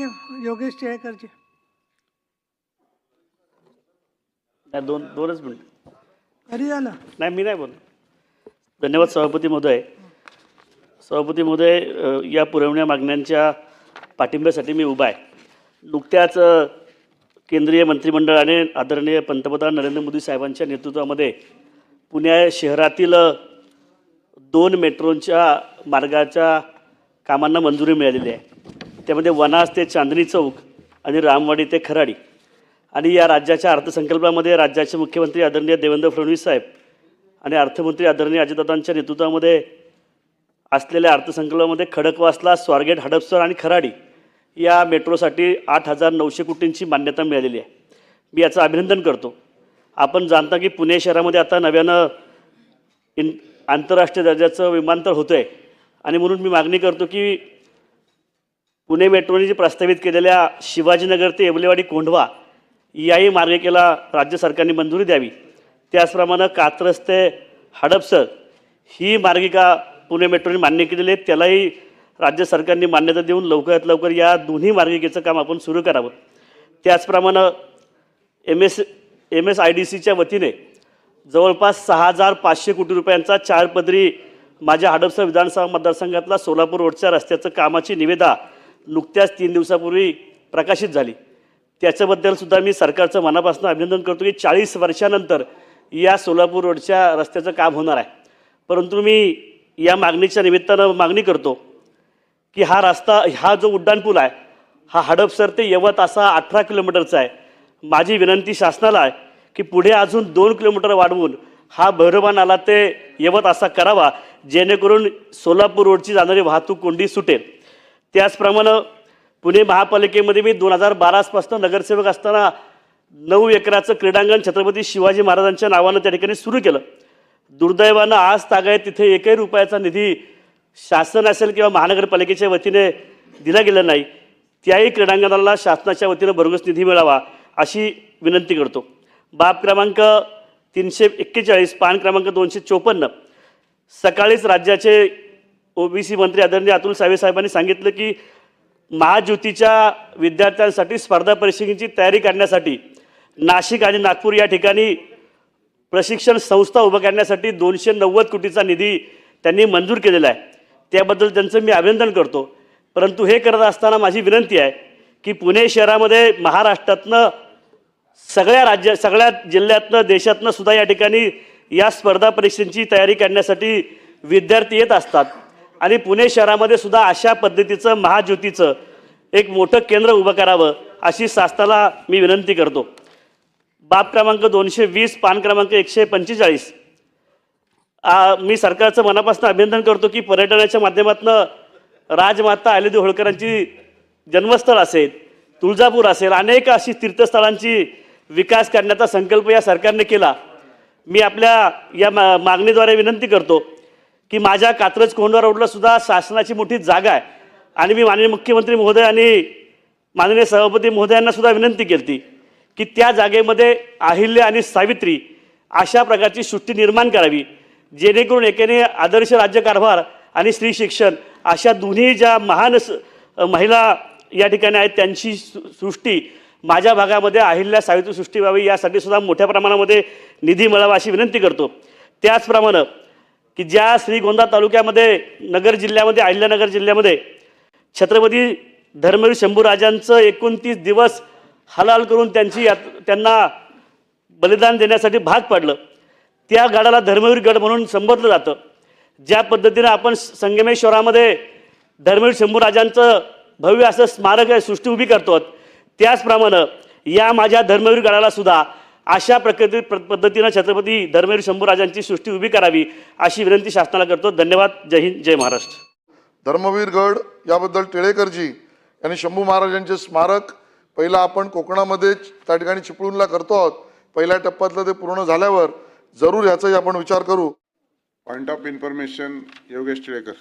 योगेश टिळेकरजी. नाही दोन दोनच मिनिट. कधी झालं नाही मी नाही बोल धन्यवाद सभापती महोदय. सभापती महोदय अ, या पुरवण्या मागण्यांच्या पाठिंब्यासाठी मी उभा आहे. नुकत्याच अ, केंद्रीय मंत्रिमंडळाने आदरणीय पंतप्रधान नरेंद्र मोदी साहेबांच्या नेतृत्वामध्ये पुणे शहरातील अ, दोन मेट्रोच्या मार्गाच्या कामांना मंजुरी मिळालेली आहे. त्यामध्ये वनास ते चांदणी चौक आणि रामवाडी ते खराडी. आणि या राज्याच्या अर्थसंकल्पामध्ये राज्याचे मुख्यमंत्री आदरणीय देवेंद्र फडणवीस साहेब आणि अर्थमंत्री आदरणीय अजितदादांच्या नेतृत्वामध्ये असलेल्या अर्थसंकल्पामध्ये खडकवासला स्वारगेट हडपसर आणि खराडी या मेट्रोसाठी आठ हजार नऊशे कोटींची मान्यता मिळालेली आहे. मी याचं अभिनंदन करतो. आपण जाणता की पुणे शहरामध्ये आता नव्यानं इन आंतरराष्ट्रीय दर्जाचं विमानतळ होतं आहे आणि म्हणून मी मागणी करतो की पुणे मेट्रोने जी प्रस्तावित केलेल्या शिवाजीनगर ते येवलेवाडी कोंढवा याही मार्गिकेला राज्य सरकारने मंजुरी द्यावी. त्याचप्रमाणे कात्रज ते हडपसर ही मार्गिका पुणे मेट्रोने मान्य केलेली आहे. त्यालाही राज्य सरकारने मान्यता देऊन लवकरात लवकर या दोन्ही मार्गिकेचं काम आपण सुरू करावं. त्याचप्रमाणे M S M S I D सीच्या वतीने जवळपास सहा हजार पाचशे कोटी रुपयांचा चारपदरी माझ्या हडपसर विधानसभा मतदारसंघातला सोलापूर रोडच्या रस्त्याचं कामाची निवेदा नुकत्याच तीन दिवसापूर्वी प्रकाशित झाली. त्याच्याबद्दलसुद्धा मी सरकारचं मनापासून अभिनंदन करतो की चाळीस वर्षानंतर या सोलापूर रोडच्या रस्त्याचं काम होणार आहे. परंतु मी या मागणीच्या निमित्तानं मागणी करतो की हा रस्ता हा जो उड्डाणपूल आहे हा हडपसर ते यवत असा अठरा किलोमीटरचा आहे. माझी विनंती शासनाला आहे की पुढे अजून दोन किलोमीटर वाढवून हा भैरवा नाला ते यवत असा करावा जेणेकरून सोलापूर रोडची जाणारी वाहतूक कोंडी सुटेल. त्याचप्रमाणे पुणे महापालिकेमध्ये मी दोन हजार बारापासून नगरसेवक असताना नऊ एकराचं क्रीडांगण छत्रपती शिवाजी महाराजांच्या नावानं त्या ठिकाणी सुरू केलं. दुर्दैवानं आज तागायत तिथे एकही रुपयाचा निधी शासन असेल किंवा महानगरपालिकेच्या वतीने दिला गेला नाही. त्याही क्रीडांगणाला शासनाच्या वतीनं भरघोस निधी मिळावा अशी विनंती करतो. बाब क्रमांक तीनशे एक्केचाळीस पान क्रमांक दोनशे चोपन्न. सकाळीच राज्याचे ओबीसी मंत्री आदरणीय अतुल सावे साहेबांनी सांगितलं की महाज्योतीच्या विद्यार्थ्यांसाठी स्पर्धा परीक्षेची तयारी करण्यासाठी नाशिक आणि नागपूर या ठिकाणी प्रशिक्षण संस्था उभं करण्यासाठी दोनशे नव्वद कोटीचा निधी त्यांनी मंजूर केलेला आहे. त्याबद्दल त्यांचं मी अभिनंदन करतो. परंतु हे करत असताना माझी विनंती आहे की पुणे शहरामध्ये महाराष्ट्रातनं सगळ्या राज्य सगळ्या जिल्ह्यातनं देशातनं सुद्धा या ठिकाणी या स्पर्धा परीक्षांची तयारी करण्यासाठी विद्यार्थी येत असतात. आणि पुणे शहरामध्ये सुद्धा अशा पद्धतीचं महाज्योतीचं एक मोठं केंद्र उभं करावं अशी शासनाला मी विनंती करतो. बाब क्रमांक दोनशे वीस पान क्रमांक एकशे पंचेचाळीस. मी सरकारचं मनापासून अभिनंदन करतो की पर्यटनाच्या माध्यमातून राजमाता अहिल्यादेवी होळकरांची जन्मस्थळ असेल तुळजापूर असेल अनेक अशी तीर्थस्थळांची विकास करण्याचा संकल्प या सरकारने केला. मी आपल्या या मा मागणीद्वारे विनंती करतो. की माझ्या कात्रज कोंडवा रोडला सुद्धा शासनाची मोठी जागा आहे. आणि मी माननीय मुख्यमंत्री महोदय आणि माननीय सभापती महोदयांना सुद्धा विनंती केली होती की त्या जागेमध्ये अहिल्य आणि सावित्री अशा प्रकारची सृष्टी निर्माण करावी जेणेकरून एकेने आदर्श राज्यकारभार आणि स्त्री शिक्षण अशा दोन्ही ज्या महान स- महिला या ठिकाणी आहेत त्यांची सृष्टी माझ्या भागामध्ये अहिल्या सावित्री सृष्टी व्हावी यासाठी सुद्धा मोठ्या प्रमाणामध्ये निधी मिळावा अशी विनंती करतो. त्याचप्रमाणे की ज्या श्रीगोंदा तालुक्यामध्ये नगर जिल्ह्यामध्ये अहिल्यानगर जिल्ह्यामध्ये छत्रपती धर्मवीर शंभूराजांचं एकोणतीस दिवस हलाल करून त्यांची यात त्यांना बलिदान देण्यासाठी भाग पाडलं. त्या गडाला धर्मवीर गड म्हणून संबोधलं जातं. ज्या पद्धतीनं आपण संगमेश्वरामध्ये धर्मवीर शंभूराजांचं भव्य असं स्मारक आहे सृष्टी उभी करतो त्याचप्रमाणे या माझ्या धर्मवीर गडाला सुद्धा अशा प्रकृती प्र- पद्धतीनं छत्रपती धर्मवीर शंभूराजांची सृष्टी उभी करावी अशी विनंती शासनाला करतो. धन्यवाद. जय हिंद जय महाराष्ट्र. धर्मवीर गड याबद्दल टिळेकरजी यांनी शंभू महाराजांचे स्मारक पहिला आपण कोकणामध्ये त्या ठिकाणी चिपळूणला करतो आहोत. पहिल्या टप्प्यातलं ते पूर्ण झाल्यावर जरूर याचाही आपण विचार करू. Point of information Yogesh Tilekar.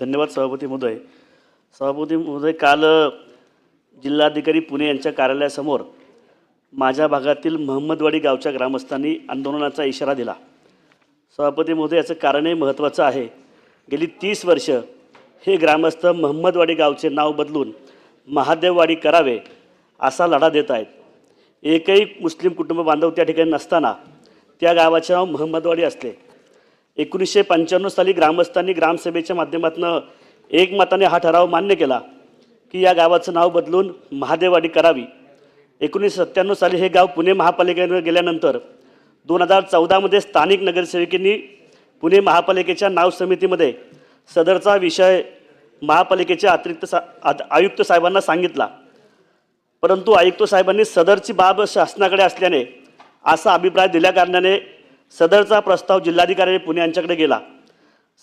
धन्यवाद सभापती महोदय. सभापती महोदय काल जिल्हाधिकारी पुणे यांच्या कार्यालयासमोर माझ्या भागातील महम्मदवाडी गावच्या ग्रामस्थांनी आंदोलनाचा इशारा दिला. सभापती महोदय याचं कारणही महत्त्वाचं आहे. गेली तीस वर्ष हे ग्रामस्थ महम्मदवाडी गावचे नाव बदलून महादेववाडी करावे असा लढा देत आहेत. एकही मुस्लिम कुटुंब बांधव त्या ठिकाणी नसताना त्या गावाचे नाव महम्मदवाडी असले. एकोणीसशे पंच्याण्णव साली ग्रामस्थांनी ग्रामसभेच्या माध्यमातून एकमताने हा ठराव मान्य केला. की या गावाचं नाव बदलून महादेववाडी करावी. एकोणीसशे सत्त्याण्णव साली हे गाव पुणे महापालिकेनं गेल्यानंतर दोन हजार चौदामध्ये स्थानिक नगरसेविकेंनी पुणे महापालिकेच्या नाव समितीमध्ये सदरचा विषय महापालिकेच्या अतिरिक्त सा आद- आयुक्त साहेबांना सांगितला. परंतु आयुक्त साहेबांनी सदरची बाब शासनाकडे असल्याने असा अभिप्राय दिल्याकारणाने सदरचा प्रस्ताव जिल्हाधिकारी पुणे यांच्याकडे गेला.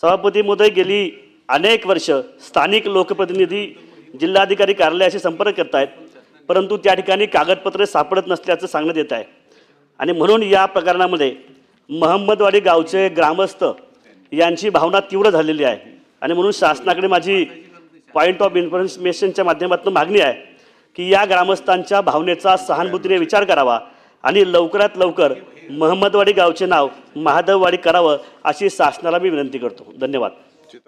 सभापतीमध्ये गेली अनेक वर्ष स्थानिक लोकप्रतिनिधी जिल्हाधिकारी कार्यालयाशी संपर्क करत आहेत परंतु त्या ठिकाणी कागदपत्रे सापडत नसल्याचं सांगण्यात येत आहे. आणि म्हणून या प्रकरणामध्ये महम्मदवाडी गावचे ग्रामस्थ यांची भावना तीव्र झालेली आहे. आणि म्हणून शासनाकडे माझी पॉईंट ऑफ इन्फॉर्मेशनच्या माध्यमातून मागणी आहे की या ग्रामस्थांच्या भावनेचा सहानुभूतीने विचार करावा आणि लवकरात लवकर महम्मदवाडी गावचे नाव महादेववाडी करावं अशी शासनाला मी विनंती करतो. धन्यवाद.